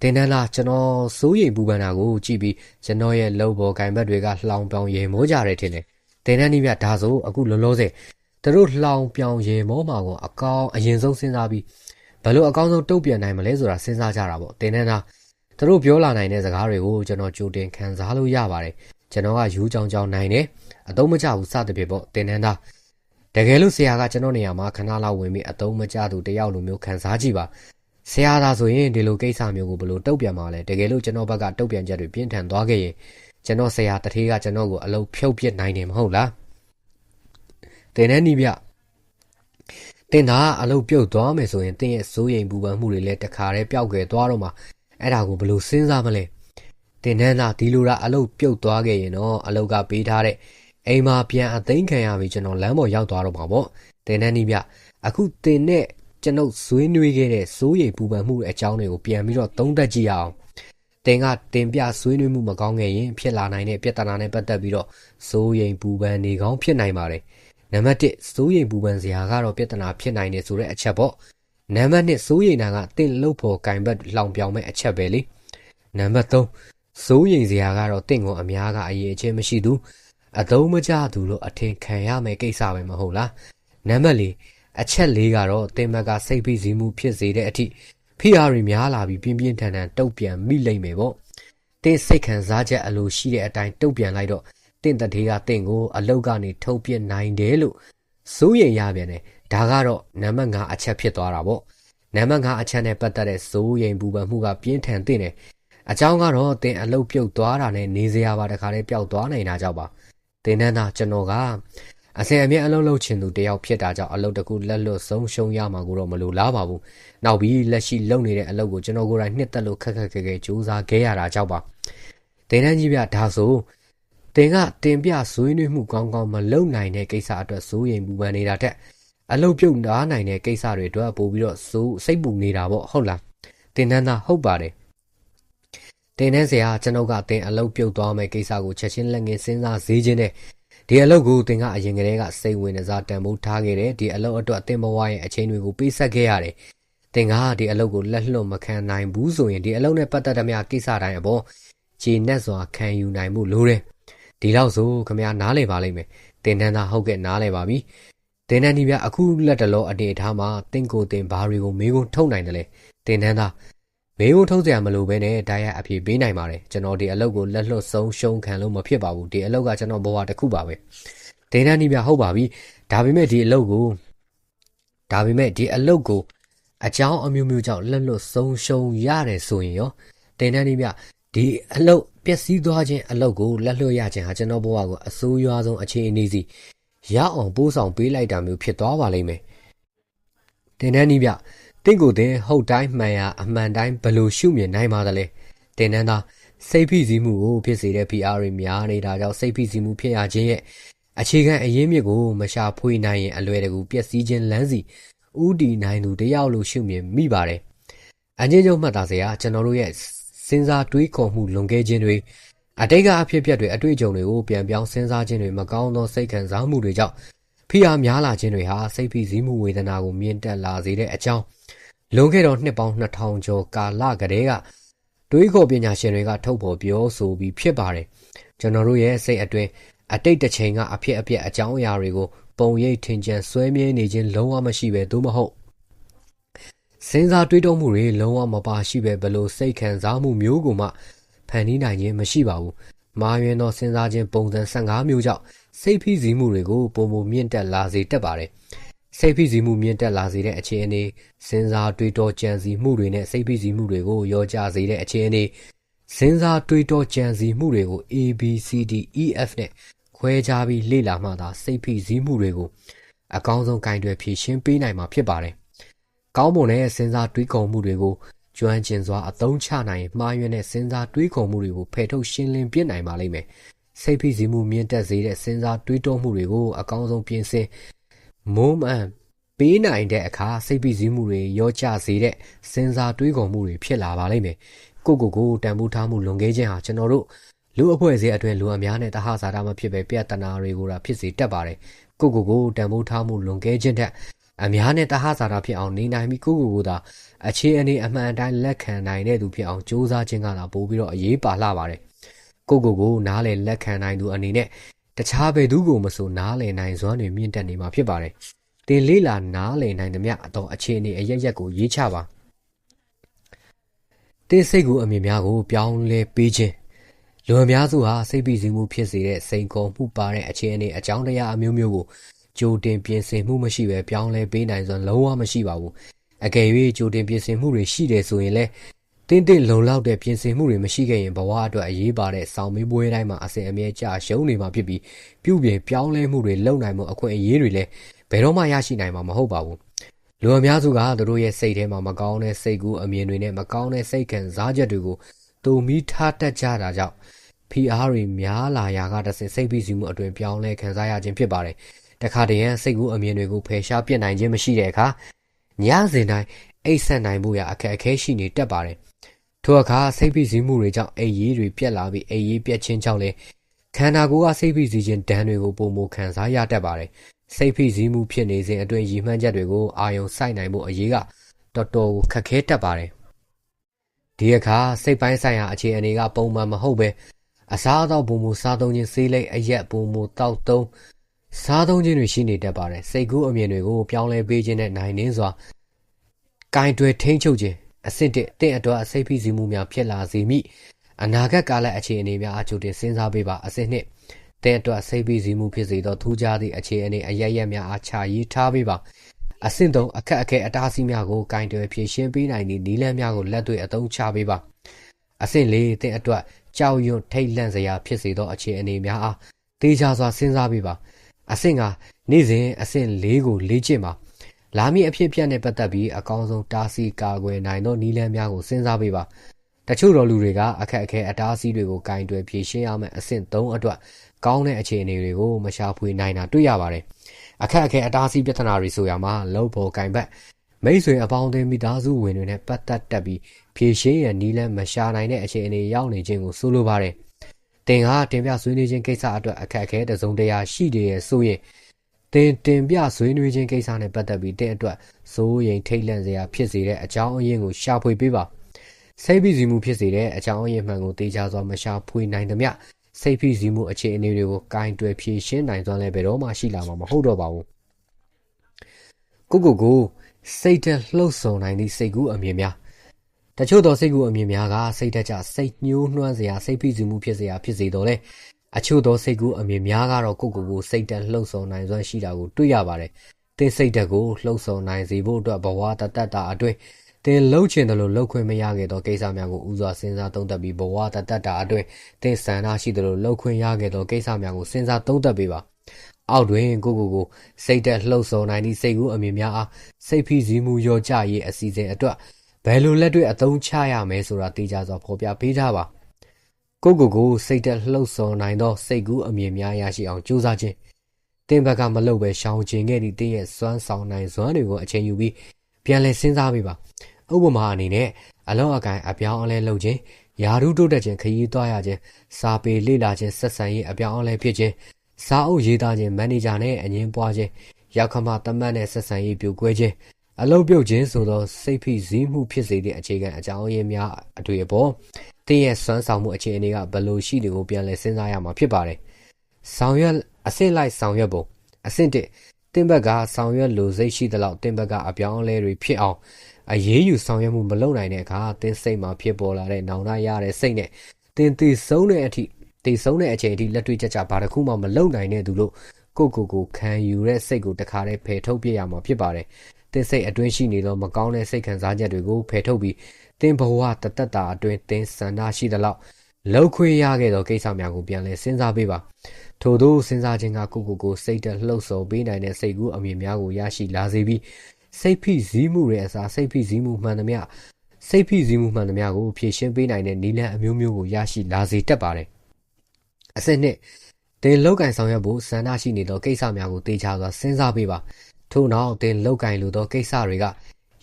တင်တန်းလားကျွန်တော်စိုးရိမ်ပူပန်တာကိုကြည့်ပြီးကျွန်တော်ရဲ့လှုပ်ပေါ်ကင်ဘက်တွေကလှောင်ပြောင်ရေမိုးကြတယ်ထင်တယ်တင်တန်းကြီးမြဒါဆိုအခုလောလောဆယ် သူတို့လှောင်ပြောင်ရေမိုးမှာကိုအကောင်အရင်ဆုံးစဉ်းစားပြီးဘယ်လိုအကောင်းဆုံးတုတ်ပြန်နိုင်မလဲဆိုတာစဉ်းစားကြတာပေါ့တင်တန်းလားသူတို့ပြောလာနိုင်တဲ့စကားတွေကိုကျွန်တော်ကြိုတင်ခံစားလို့ရပါတယ်ကျွန်တော်ကယူကြောင်ကြောင်နိုင်တယ်အတုံးမကျဘူးစသဖြင့်ပေါ့တင်တန်းသားတကယ်လို့ဆရာကကျွန်တော်နေရာမှာခဏလောက်ဝင်ပြီးအတုံးမကျသူတယောက်လိုမျိုးခံစားကြည့်ပါဆရာသာဆိုရင်ဒီလိုကိစ္စမျိုးကိုဘယ်လိုတုတ်ပြန်မှာလဲတကယ်လို့ကျွန်တော်ဘက်ကတုတ်ပြန်ချက်တွေပြင်းထန်သွားခဲ့ရင်ကျွန်တော်ဆရာတထေးကကျွန်တော်ကိုအလုံးဖြုတ်ပစ်နိုင်တယ်မဟုတ်လား တင်တဲ့နီးပြတင်သာအလုပ်ပြုတ်သွားမယ်ဆိုရင်တင်းရဲ့စိုးရိမ်ပူပန်မှုတွေလည်းတခါတည်းပျောက်ကွယ်သွားတော့မှအဲ့ဒါကိုဘယ်လိုစဉ်းစားမလဲတင်နန်းသာဒီလိုလားအလုပ်ပြုတ်သွားခဲ့ရင်တော့အလုပ်ကပေးထားတဲ့အိမ်မှာပြန်အသိမ်းခံရပြီကျွန်တော်လမ်းပေါ်ရောက်သွားတော့မှာပေါ့တင်နန်းနီးပြအခုတင်နဲ့ကျွန်ုပ်ဇွေးနွေးခဲ့တဲ့စိုးရိမ်ပူပန်မှုအကြောင်းတွေကိုပြန်ပြီးတော့သုံးသပ်ကြည့်ရအောင်တင်ကတင်ပြဆွေးနွေးမှုမကောင်းခဲ့ရင်ဖြစ်လာနိုင်တဲ့ပြဿနာနဲ့ပတ်သက်ပြီးတော့စိုးရိမ်ပူပန်နေကောင်းဖြစ်နိုင်ပါတယ် နံပါတ်1စိုးရိမ်ပူပန်စရာကတော့ပြဿနာဖြစ်နိုင်တယ်ဆိုတဲ့အချက်ပေါ့နံပါတ်2စိုးရိမ်တာကတင့်လှုပ်ဖို့ကင်ဘက်လောင်ပြောင်မဲ့အချက်ပဲလေနံပါတ်3စိုးရိမ်စရာကတော့တင့်ကိုအများကအရေးအချင်းမရှိသူအသုံးမကျသူလို့အထင်ခံရမယ်ကိစ္စပဲမဟုတ်လားနံပါတ်4အချက်၄ကတော့တင်မက်ကစိတ်ဖိစီးမှုဖြစ်စေတဲ့အထိဖိအားတွေများလာပြီးပြင်းပြင်းထန်ထန်တုတ်ပြန်မိလိမ့်မယ်ပေါ့တင်စိတ်ခံစားချက်အလိုရှိတဲ့အတိုင်းတုတ်ပြန်လိုက်တော့ တင့်တထေးကတင့်ကိုအလုတ်ကနေထုတ်ပြနိုင်တယ်လို့စိုးရိမ်ရပြန်တယ်ဒါကတော့နံပါတ်5အချက်ဖြစ်သွားတာပေါ့နံပါတ်5အချက်နဲ့ပတ်သက်တဲ့စိုးရိမ်ပူပန်မှုကပြင်းထန်တဲ့တယ်အကြောင်းကတော့တင်အလုတ်ပြုတ်သွားတာနဲ့နေစရာပါတခါလေးပျောက်သွားနိုင်တာကြောင့်ပါတင်နန်းသာကျွန်တော်ကအစင်အမြဲအလုံးလုံးချင်သူတယောက်ဖြစ်တာကြောင့်အလုပ်တကူလက်လွတ်ဆုံးရှုံးရမှာကိုတော့မလိုလားပါဘူး။နောက်ပြီးလက်ရှိလုပ်နေတဲ့အလုပ်ကိုကျွန်တော်ကိုယ်တိုင်နှစ်သက်လို့ခက်ခက်ခဲခဲကြိုးစားခဲ့ရတာကြောင့်ပါ။တင်တန်းကြီးပြဒါဆို တင်ကတင်ပြဇွေးနွေးမှုကောင်းကောင်းမလုပ်နိုင်တဲ့ကိစ္စအတွက်ဇိုးရင်ပူပန်နေတာတက်အလုပ်ပြုတ်နားနိုင်တဲ့ကိစ္စတွေအတွက်ပို့ပြီးတော့ဇိုးစိတ်ပူနေတာပေါ့ဟုတ်လား။တင်တန်းသားဟုတ်ပါတယ်။တင်တဲ့ဆရာကျွန်ုပ်ကတင်အလုပ်ပြုတ်သွားမယ်ကိစ္စကိုချက်ချင်းလက်ငင်းစဉ်းစားစေခြင်းနဲ့ဒီအလုပ်ကိုသင်ကအရင်ကတည်းကစိတ်ဝင်စားတန်ဖိုးထားခဲ့တယ်ဒီအလုပ်အတွက်အသင်ဘဝရဲ့အချိန်တွေကိုပေးဆက်ခဲ့ရတယ်သင်ကဒီအလုပ်ကိုလက်လွတ်မခံနိုင်ဘူးဆိုရင်ဒီအလုပ်နဲ့ပတ်သက်တဲ့များကိစ္စတိုင်းအပေါ်ခြေနဲ့စွာခံယူနိုင်မှုလိုတယ် ဒီလောက်ဆိုခမရနားလေပါလိမ့်မယ်သင်တန်းသားဟုတ်ကဲ့နားလေပါပြီသင်တန်းဒီပြအခုလက်တလောအနေထားမှာသင်ကိုသင်ဘာတွေကိုမေးခွန်းထုတ်နိုင်တယ်လဲသင်တန်းသားမေးခွန်းထုတ်စရာမလိုဘဲနဲ့ဒါရအဖြေပေးနိုင်ပါတယ်ကျွန်တော်ဒီအလုပ်ကိုလက်လွတ်ဆုံးရှုံးခံလို့မဖြစ်ပါဘူးဒီအလုပ်ကကျွန်တော်ဘဝတစ်ခုပါပဲဒိန်းတန်းနီးပြဟုတ်ပါပြီဒါပေမဲ့ဒီအလုပ်ကိုဒါပေမဲ့ဒီအလုပ်ကိုအကြောင်းအမျိုးမျိုးကြောင့်လက်လွတ်ဆုံးရှုံးရတယ်ဆိုရင်ရောဒိန်းတန်းနီးပြဒီအလုပ် ပျက်စီးသွားခြင်းအလုပ်ကိုလက်လွတ်ရခြင်းဟာကျွန်တော်ဘဝကိုအဆိုးရွားဆုံးအခြေအနေစီရအောင်ပိုးဆောင်ပေးလိုက်တာမျိုးဖြစ်သွားပါလိမ့်မယ်ဒိန်းတန်းနီးပြတင့်ကိုတင်ဟုတ်တိုင်းမှန်ရအမှန်တိုင်းဘလို့ရှုမြင်နိုင်ပါသလဲတင်နန်းသားစိတ်ဖိစီးမှုကိုဖြစ်စေတဲ့ PR တွေများနေတာကြောင့်စိတ်ဖိစီးမှုဖြစ်ရခြင်းရဲ့အခြေခံအရင်းမြစ်ကိုမရှာဖွေနိုင်ရင်အလွယ်တကူပျက်စီးခြင်းလမ်းစီဥတီနိုင်သူတယောက်လို့ရှုမြင်မိပါတယ်အချင်းချင်းမှတ်သားစရာကျွန်တော်တို့ရဲ့ စဉ်းစားတွေးခေါ်မှုလွန်ကဲခြင်းတွေအတိတ်ကအဖြစ်အပျက်တွေအတွေ့အကြုံတွေကိုပြန်ပြောင်းစဉ်းစားခြင်းတွေမကောင်းသောစိတ်ခံစားမှုတွေကြောင့်ဖိအားများလာခြင်းတွေဟာစိတ်ဖိစီးမှုဝေဒနာကိုမြင့်တက်လာစေတဲ့အကြောင်းလွန်ခဲ့တော့နှစ်ပေါင်း2000ကျော်ကာလကတည်းကတွေးခေါ်ပညာရှင်တွေကထုတ်ဖော်ပြောဆိုပြီးဖြစ်ပါတယ်ကျွန်တော်တို့ရဲ့စိတ်အတွင်းအတိတ်တစ်ချိန်ကအဖြစ်အပျက်အကြောင်းအရာတွေကိုပုံရိပ်ထင်ကြံဆွဲမြဲနေခြင်းလုံးဝမရှိပဲသို့မဟုတ် စဉ်းစားတွေးတောမှုတွေလုံးဝမပါရှိပဲဘလို့စိတ်ခံစားမှုမျိုးကိုမှဖန်တီးနိုင်ခြင်းမရှိပါဘူး။မာယွင်သောစဉ်းစားခြင်းပုံစံ15မျိုးကြောင့်စိတ်ဖိစီးမှုတွေကိုပုံမမြင့်တက်လာစေတတ်ပါတယ်။စိတ်ဖိစီးမှုမြင့်တက်လာစေတဲ့အခြေအနေစဉ်းစားတွေးတောကြံစည်မှုတွေနဲ့စိတ်ဖိစီးမှုတွေကိုရောကြစေတဲ့အခြေအနေစဉ်းစားတွေးတောကြံစည်မှုတွေကို A B C D E F နဲ့ခွဲခြားပြီးလေ့လာမှသာစိတ်ဖိစီးမှုတွေကိုအကောင်းဆုံးကင်တွယ်ဖြေရှင်းပေးနိုင်မှာဖြစ်ပါတယ်။ ကောင်းမွန်တဲ့စဉ်းစားတွေးခေါ်မှုတွေကိုကျွမ်းကျင်စွာအသုံးချနိုင်မှားယွင်းတဲ့စဉ်းစားတွေးခေါ်မှုတွေကိုဖယ်ထုတ်ရှင်းလင်းပြနိုင်ပါလိမ့်မယ်။စိတ်ဖိစီးမှုမြင့်တက်စေတဲ့စဉ်းစားတွေးတောမှုတွေကိုအကောင်းဆုံးပြင်ဆင်မုံမှန်ပေးနိုင်တဲ့အခါစိတ်ဖိစီးမှုတွေရောကျစေတဲ့စဉ်းစားတွေးခေါ်မှုတွေဖြစ်လာပါလိမ့်မယ်။ကိုကိုကိုတန်ဖိုးထားမှုလွန်ခဲ့ခြင်းဟာကျွန်တော်တို့လူအဖွဲ့အစည်းအတွင်းလူအများနဲ့တဟဆာတာမဖြစ်ပဲပြဿနာတွေကိုဒါဖြစ်စေတတ်ပါတယ်ကိုကိုကိုတန်ဖိုးထားမှုလွန်ကဲခြင်းတက် အများနဲ့တဟဇာတာဖြစ်အောင်နေနိုင်ပြီးကိုကိုကိုသာအခြေအနေအမှန်တိုင်းလက်ခံနိုင်တဲ့သူဖြစ်အောင်ကြိုးစားခြင်းကသာပိုပြီးတော့အရေးပါလှပါတယ်ကိုကိုကိုနားလေလက်ခံနိုင်သူအနေနဲ့တခြားဘယ်သူကိုမဆိုနားလေနိုင်စွမ်းတွေမြင့်တက်နေမှာဖြစ်ပါတယ်တင်လေးလာနားလေနိုင်သမျှအတော့အခြေအနေအရရက်ကိုရေးချပါတင်းစိတ်ကိုအမြင်များကိုပြောင်းလဲပေးခြင်းလူအများစုဟာစိတ်ပိစီးမှုဖြစ်စေတဲ့စိန်ခေါ်မှုပါတဲ့အခြေအနေအကြောင်းတရားအမျိုးမျိုးကို ကြိုတင်ပြင်ဆင်မှုမရှိဘဲပြောင်းလဲပေးနိုင်စွမ်းလုံးဝမရှိပါဘူးအကယ်၍ကြိုတင်ပြင်ဆင်မှုတွေရှိတယ်ဆိုရင်လည်းတင်းတင်းလုံလောက်တဲ့ပြင်ဆင်မှုတွေမရှိခဲ့ရင်ဘဝအတွက်အရေးပါတဲ့စောင့်မေးပွဲတိုင်းမှာအစဉ်အမြဲကြာရှုံးနေမှာဖြစ်ပြီးပြုပြင်ပြောင်းလဲမှုတွေလုပ်နိုင်မှုအခွင့်အရေးတွေလည်းဘယ်တော့မှရရှိနိုင်မှာမဟုတ်ပါဘူးလူအများစုကသူတို့ရဲ့စိတ်ထဲမှာမကောင်းတဲ့စိတ်ကူးအမြင်တွေနဲ့မကောင်းတဲ့စိတ်ခံစားချက်တွေကိုတုံမီထားတတ်ကြတာကြောင့် PR တွေများလာရာကတဆင့်စိတ်ဖိစီးမှုအတွင်ပြောင်းလဲခံစားရခြင်းဖြစ်ပါတယ်။ တခါတည်းရန်စိတ်ကူးအမြင်တွေကိုဖယ်ရှားပြစ်နိုင်ခြင်းမရှိတဲ့အခါညစဉ်တိုင်းအိတ်ဆက်နိုင်မှုရအခက်အခဲရှိနေတတ်ပါတယ်။ထို့အခါစိတ်ဖိစီးမှုတွေကြောင့်အိတ်ရည်တွေပြက်လာပြီးအိတ်ရည်ပြက်ခြင်းကြောင့်လည်းခန္ဓာကိုယ်ကစိတ်ဖိစီးခြင်းဒဏ်တွေကိုပုံမခံစားရတတ်ပါတယ်။စိတ်ဖိစီးမှုဖြစ်နေစဉ်အတွင်းရည်မှန်းချက်တွေကိုအာယုံစိုက်နိုင်ဖို့အရေးကတော်တော်ခက်ခဲတတ်ပါတယ်။ဒီအခါစိတ်ပိုင်းဆိုင်ရာအခြေအနေကပုံမှန်မဟုတ်ပဲအစားအသောက်ပုံမူစားသုံးခြင်းဆေးလိပ်အရက်ပုံမူတောက်သုံး စားသုံးခြင်းတွေရှိနေတတ်ပါတယ်စိတ်ကူးအမြင်တွေကိုပြောင်းလဲပေးခြင်းနဲ့နိုင်နှင်းစွာကင်တွယ်ထိန်းချုပ်ခြင်းအဆင့်တစ်တင့်အတွက်အစိတ်ဖိစီးမှုများဖြစ်လာစေမိအနာဂတ်ကာလအခြေအနေများအချို့တင်စဉ်းစားပေးပါအဆင့်နှစ်တဲ့အတွက်စိတ်ဖိစီးမှုဖြစ်စေသောထူးခြားသည့်အခြေအနေအရရက်များအားချရေးထားပေးပါအဆင့်သုံးအခက်အခဲအတားအဆီးများကိုကင်တွယ်ဖြေရှင်းပေးနိုင်သည့်နည်းလမ်းများကိုလက်တွေ့အသုံးချပေးပါအဆင့်လေးတဲ့အတွက်ကြောက်ရွံ့ထိတ်လန့်စရာဖြစ်စေသောအခြေအနေများအားတေချာစွာစဉ်းစားပေးပါ အဆင့်ကနေ့စဉ်အဆင့်၄ကိုလေ့ကျင့်ပါလာမည့်အဖြစ်အပျက်နဲ့ပတ်သက်ပြီးအကောင်းဆုံးတားဆီးကာကွယ်နိုင်သောနည်းလမ်းများကိုစဉ်းစားပေးပါတချို့တော်လူတွေကအခက်အခဲအတားအဆီးတွေကိုကင်တွယ်ဖြေရှင်းရမယ့်အဆင့်၃အတွက်ကောင်းတဲ့အခြေအနေတွေကိုမရှာဖွေနိုင်တာတွေ့ရပါတယ်အခက်အခဲအတားအဆီးပြဿနာတွေဆိုရမှာလောက်ပေါ်ကင်ဘက်မိတ်ဆွေအပေါင်းအသင်းမိသားစုဝင်တွေနဲ့ပတ်သက်တက်ပြီးဖြည့်ရှင်းရန်နီးလန်းမရှာနိုင်တဲ့အခြေအနေရောက်နေခြင်းကိုဆိုလိုပါတယ်။ တင်ဟာတင်ပြဆွေးနွေးခြင်းကိစ္စအတွက်အခက်အခဲတစုံတရာရှိတယ်ဆိုရင်တင်တင်ပြဆွေးနွေးခြင်းကိစ္စနဲ့ပတ်သက်ပြီးတင်အတွက်စိုးရိမ်ထိတ်လန့်စရာဖြစ်စေတဲ့အကြောင်းအရင်းကိုရှာဖွေပေးပါ။စိတ်ဖိစီးမှုဖြစ်စေတဲ့အကြောင်းအရင်းမှန်ကိုတေချာစွာမရှာဖွေနိုင်သမျှစိတ်ဖိစီးမှုအခြေအနေတွေကိုကင်တွယ်ဖြေရှင်းနိုင်စွမ်းလည်းဘယ်တော့မှရှိလာမှာမဟုတ်တော့ပါဘူး။ကိုကိုကိုစိတ်တက်လှုပ်ဆောင်နိုင်သည့်စိတ်ကူးအမြင်များ တချို့သောစိတ်ကူးအမြင်များကစိတ်တက်ကြစိတ်ညှိုးနှွမ်းစရာစိတ်ဖိစီးမှုဖြစ်စရာဖြစ်စေတော့လေအချို့သောစိတ်ကူးအမြင်များကတော့ကိုကိုကိုစိတ်တက်လှုပ်ဆောင်နိုင်စွမ်းရှိတာကိုတွေ့ရပါတယ်တင်းစိတ်တက်ကိုလှုပ်ဆောင်နိုင်စေဖို့အတွက်ဘဝတတတတာအတွင်းတင်လှုပ်ချင်တယ်လို့လှုပ်ခွင့်မရခဲ့သောကိစ္စများကိုဦးစွာစဉ်းစားသုံးသပ်ပြီးဘဝတတတာအတွင်းတင်ဆန္ဒရှိတယ်လို့လှုပ်ခွင့်ရခဲ့သောကိစ္စများကိုစဉ်းစားသုံးသပ်ပေးပါအောက်တွင်ကိုကိုကိုစိတ်တက်လှုပ်ဆောင်နိုင်သည့်စိတ်ကူးအမြင်များအားစိတ်ဖိစီးမှုရောကြရေးအစီအစဉ်အတွက် ဘယ်လိုလက်တွေ့အသုံးချရမယ်ဆိုတာသိကြစွာဖော်ပြပေးထားပါကိုကိုကိုစိတ်တက်လှုပ်ဆောင်နိုင်သောစိတ်ကူးအမြင်များရရှိအောင်ကြိုးစားခြင်းတင်ဘက်ကမလုပ်ပဲရှောင်ကျင်ခဲ့သည့်တင်းရဲ့စွမ်းဆောင်နိုင်စွမ်းတွေကိုအချိန်ယူပြီးပြန်လည်စဉ်းစားပေးပါဥပမာအနေနဲ့အလုံးအကိုင်အပြောင်းအလဲလုပ်ခြင်းယာရုတိုးတက်ခြင်းခရီးသွားရခြင်းစာပေလေ့လာခြင်းဆက်ဆံရေးအပြောင်းအလဲဖြစ်ခြင်းစားအုပ်ရေးသားခြင်းမန်နေဂျာနဲ့အငင်းပွားခြင်းရောက်ခမတမတ်နဲ့ဆက်ဆံရေးပြိုကွဲခြင်း အလုပ်ပြုတ်ခြင်းဆိုသောစိတ်ဖိစီးမှုဖြစ်စေတဲ့အခြေခံအကြောင်းရင်းများအတွေ့အပေါ်တင်းရဲ့စွမ်းဆောင်မှုအခြေအနေကဘယ်လိုရှိတယ်ကိုပြန်လည်စဉ်းစားရမှာဖြစ်ပါတယ်။ဆောင်ရွက်အဆင့်လိုက်ဆောင်ရွက်ပုံအဆင့်တစ်တင်းဘက်ကဆောင်ရွက်လိုစိတ်ရှိသလောက်တင်းဘက်ကအပြောင်းအလဲတွေဖြစ်အောင်အရေးယူဆောင်ရွက်မှုမလုပ်နိုင်တဲ့အခါတင်းစိတ်မှာဖြစ်ပေါ်လာတဲ့နောင်တရတဲ့စိတ်နဲ့တင်းတည်ဆုံးတဲ့အထိတည်ဆုံးတဲ့အချိန်အထိလက်တွေ့ကြကြဘာတစ်ခုမှမလုပ်နိုင်တဲ့သူတို့ကိုကိုကိုခံယူတဲ့စိတ်ကိုတခါတည်းဖယ်ထုတ်ပြရမှာဖြစ်ပါတယ်။ တင်းစိတ်အတွင်းရှိနေသောမကောင်းတဲ့စိတ်ခံစားချက်တွေကိုဖယ်ထုတ်ပြီးတင်းဘဝတသက်တာအတွင်းတင်းစန္ဒရှိသလောက်လောက်ခွေရခဲ့သောကိစ္စများကိုပြန်လည်စဉ်းစားပေးပါ။ထို့သောစဉ်းစားခြင်းကကိုကိုကိုစိတ်တက်လှုပ်ဆော်ပေးနိုင်တဲ့စိတ်ကူးအမြင်များကိုရရှိလာစေပြီးစိတ်ဖိစီးမှုရဲ့အစားစိတ်ဖိစီးမှုမှန်သမျှစိတ်ဖိစီးမှုမှန်သမျှကိုဖြည့်ရှင်းပေးနိုင်တဲ့နည်းလမ်းအမျိုးမျိုးကိုရရှိလာစေတတ်ပါတယ်။အစစ်နှစ်တင်လောက်ကင်ဆောင်ရွက်ဖို့ဆန္ဒရှိနေသောကိစ္စများကိုတေချာစွာစဉ်းစားပေးပါ ထို့နောက်တင်လောက်ကင်လိုသောကိစ္စတွေက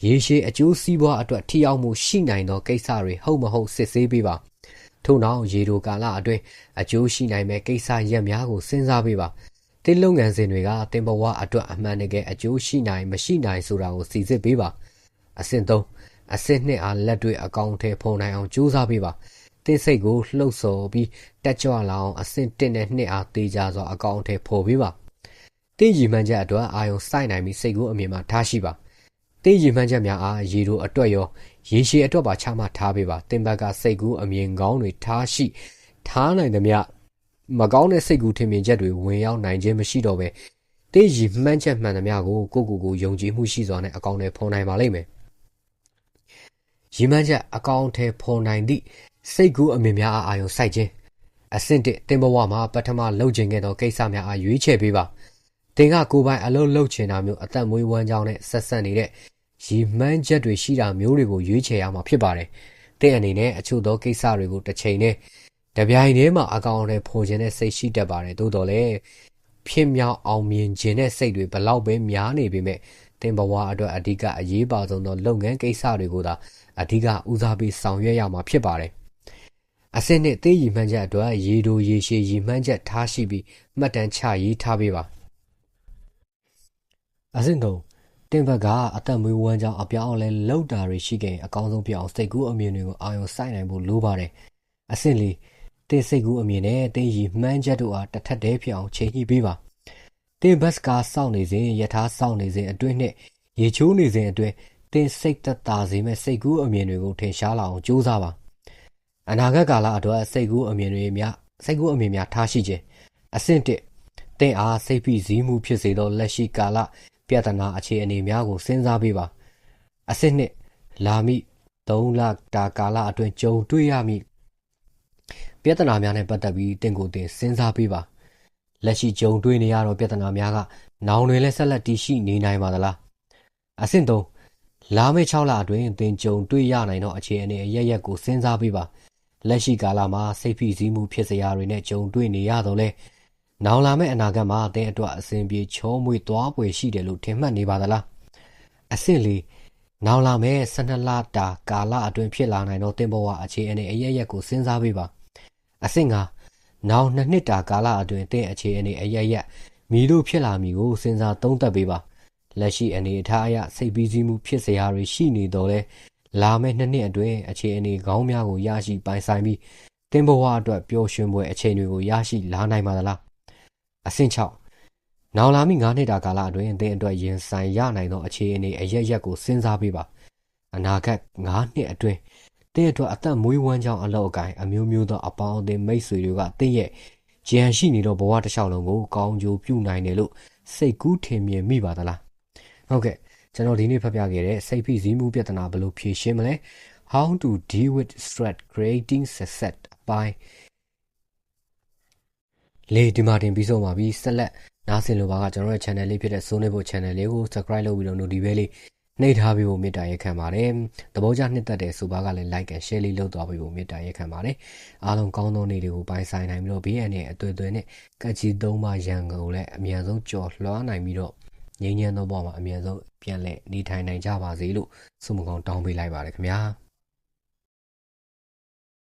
ရေရှည်အကျိုးစီးပွားအတွက်ထိရောက်မှုရှိနိုင်သောကိစ္စတွေဟုတ်မဟုတ်စစ်ဆေးပေးပါထို့နောက်ရေတိုကာလအတွင်းအကျိုးရှိနိုင်မဲ့ကိစ္စရက်များကိုစဉ်းစားပေးပါတတင်းလုပ်ငန်းစဉ်တွေကတင်ဘဝအတွက်အမှန်တကယ်အကျိုးရှိနိုင်မရှိနိုင်ဆိုတာကိုစီစစ်ပေးပါအဆင့်3အဆင့်2အားလက်တွေ့အကောင့်ထဲပုံနိုင်အောင်ကြိုးစားပေးပါတင်းစိတ်ကိုလှုပ်ဆော်ပြီးတက်ကြွလာအောင်အဆင့်1နဲ့2အားတေးကြစွာအကောင့်ထဲပေါ်ပေးပါ တင်းရီမှန်းချက်အတွက်အာယုံစိုက်နိုင်ပြီးစိတ်ကိုအမြင်မှာထားရှိပါတင်းရီမှန်းချက်များအားရေတို့အတွက်ရောရေရှည်အတွက်ပါချမှတ်ထားပေးပါတင်ဘက်ကစိတ်ကူးအမြင်ကောင်းတွေထားရှိထားနိုင်သမျှမကောင်းတဲ့စိတ်ကူးထင်မြင်ချက်တွေဝင်ရောက်နိုင်ခြင်းမရှိတော့ပဲတေးရီမှန်းချက်မှန်သမျှကိုကိုကိုကိုယုံကြည်မှုရှိစွာနဲ့အကောင့်ထဲဖော်နိုင်ပါလိမ့်မယ်ရီမှန်းချက်အကောင့်ထဲဖော်နိုင်သည့်စိတ်ကူးအမြင်များအားအာရုံစိုက်ခြင်းအဆင့်တစ်တင်ဘဝမှာပထမလှုပ်ခြင်းခဲ့သောကိစ္စများအားရွေးချယ်ပေးပါ တင်ကကိုပိုင်အလုံးလှုပ်ချင်တာမျိုးအသက်မွေးဝမ်းကြောင်းနဲ့ဆက်ဆက်နေတဲ့ရီမှန်းချက်တွေရှိတာမျိုးတွေကိုရွေးချယ်ရမှာဖြစ်ပါတယ်။တဲ့အနေနဲ့အချို့သောကိစ္စတွေကိုတစ်ချိန်နဲ့တပြိုင်တည်းမှာအကောင်အထည်ဖော်ခြင်းနဲ့စိတ်ရှိတတ်ပါတယ်။သို့တော်လည်းဖြစ်မြောက်အောင်မြင်ခြင်းနဲ့စိတ်တွေဘလောက်ပဲများနေပေမဲ့တင်ဘဝအတွက်အဓိကအရေးပါဆုံးသောလုပ်ငန်းကိစ္စတွေကိုသာအဓိကဦးစားပေးဆောင်ရွက်ရမှာဖြစ်ပါတယ်။အစစ်နဲ့သေးရီမှန်းချက်အတွက်ရေဒိုရေရှည်ရီမှန်းချက်ထားရှိပြီးမှတ်တမ်းချရေးထားပေးပါ။ အဆင့်3တင်ဘက်ကအသက်မွေးဝမ်းကြောင်းအပြောင်းအလဲလောက်တာတွေရှိခဲ့အကောင်းဆုံးပြအောင်စိတ်ကူးအမြင်တွေကိုအာရုံစိုက်နိုင်ဖို့လိုပါတယ်အဆင့်လေးတင်စိတ်ကူးအမြင်နဲ့တင်ရီမှန်းချက်တို့အားတစ်ထက်တည်းဖြစ်အောင်ချိန်ညှိပေးပါတင်ဘတ်ကားစောင့်နေစဉ်ယထာစောင့်နေစဉ်အတွင်းနဲ့ရေချိုးနေစဉ်အတွင်းတင်စိတ်သက်သာစေမဲ့စိတ်ကူးအမြင်တွေကိုထင်ရှားလာအောင်ကြိုးစားပါအနာဂတ်ကာလအတွက်စိတ်ကူးအမြင်တွေများစိတ်ကူးအမြင်များထားရှိခြင်းအဆင့်1တင်အားစိတ်ဖိစီးမှုဖြစ်စေသောလက်ရှိကာလ ပြဿနာအခြေအနေများကိုစဉ်းစားပေးပါအစစ်နှစ်လာမိ3လတာကာလအတွင်းကြုံတွေ့ရမည်ပြဿနာများနဲ့ပတ်သက်ပြီးတင့်ကိုယ်တင်စဉ်းစားပေးပါလက်ရှိကြုံတွေ့နေရတော့ပြဿနာများကနောင်တွေလည်းဆက်လက်တည်ရှိနေနိုင်ပါသလားအဆင့်3လာမယ့်6လအတွင်းသင်ကြုံတွေ့ရနိုင်သောအခြေအနေအရရက်ကိုစဉ်းစားပေးပါလက်ရှိကာလမှာစိတ်ဖိစီးမှုဖြစ်စရာတွေနဲ့ကြုံတွေ့နေရတော့လဲ နောင်လာမယ့်အနာဂတ်မှာအသင်အတွက်အစဉ်ပြေချောမွေ့သွားပွေရှိတယ်လို့ထင်မှတ်နေပါသလားအဆင့်လေးနောင်လာမယ့်12လတာကာလအတွင်းဖြစ်လာနိုင်သောတင်ဘဝအခြေအနေအရရက်ကိုစဉ်းစားပေးပါအဆင့်ကနောင်နှစ်နှစ်တာကာလအတွင်းတင်အခြေအနေအရရက်မိတို့ဖြစ်လာမည်ကိုစဉ်းစားသုံးသပ်ပေးပါလက်ရှိအနေအထားအရစိတ်ပီးစည်းမှုဖြစ်စရာတွေရှိနေတော့လဲလာမယ့်နှစ်နှစ်အတွင်းအခြေအနေကောင်းများကိုရရှိပိုင်ဆိုင်ပြီးတင်ဘဝအတွက်ပျော်ရွှင်ပွဲအချိန်တွေကိုရရှိလာနိုင်ပါသလား အဆင့်6နောင်လာမည့်9နှစ်တာကာလအတွင်းအသင်အတွက်ရင်ဆိုင်ရနိုင်သောအခြေအနေအရရက်ကိုစဉ်းစားပေးပါအနာဂတ်9နှစ်အတွင်းတဲ့အတွက်အသက်မွေးဝမ်းကြောင်းအလောက်အကိုင်းအမျိုးမျိုးသောအပေါင်းအသင်းမိတ်ဆွေတွေကတင့်ရဲ့ကြံရှိနေသောဘဝတစ်လျှောက်လုံးကိုကောင်းကျိုးပြုနိုင်တယ်လို့စိတ်ကူးထင်မြင်မိပါသလားဟုတ်ကဲ့ကျွန်တော်ဒီနေ့ဖတ်ပြခဲ့တဲ့စိတ်ဖိစီးမှုပြဿနာဘယ်လိုဖြေရှင်းမလဲ How to deal with stress creating success အပိုင်း လေဒီမာတင်ပြီးဆုံးပါပြီဆက်လက်နားဆင်လိုပါကကျွန်တော်ရဲ့ channel လေးဖြစ်တဲ့ Zone ဖို့ channel လေးကို subscribe လုပ်ပြီးတော့ notification လေးနှိပ်ထားပေးဖို့မေတ္တာရက်ခံပါတယ်။တဘောကြနှစ်သက်တဲ့ဆိုပါကလည်း like and share လေးလုပ်သွားပေးဖို့မေတ္တာရက်ခံပါတယ်။အားလုံးကောင်းသောနေ့တွေကိုပိုင်ဆိုင်နိုင်ပြီးတော့ BN နဲ့အသွေးသွေးနဲ့ကက်ချီသုံးပါရန်ကုန်လည်းအမြန်ဆုံးကြော်လွှားနိုင်ပြီးတော့ငြိမ်းချမ်းသောဘဝမှာအမြန်ဆုံးပြန်လည်နေထိုင်နိုင်ကြပါစေလို့ဆုမကောင်းတောင်းပေးလိုက်ပါတယ်ခင်ဗျာ။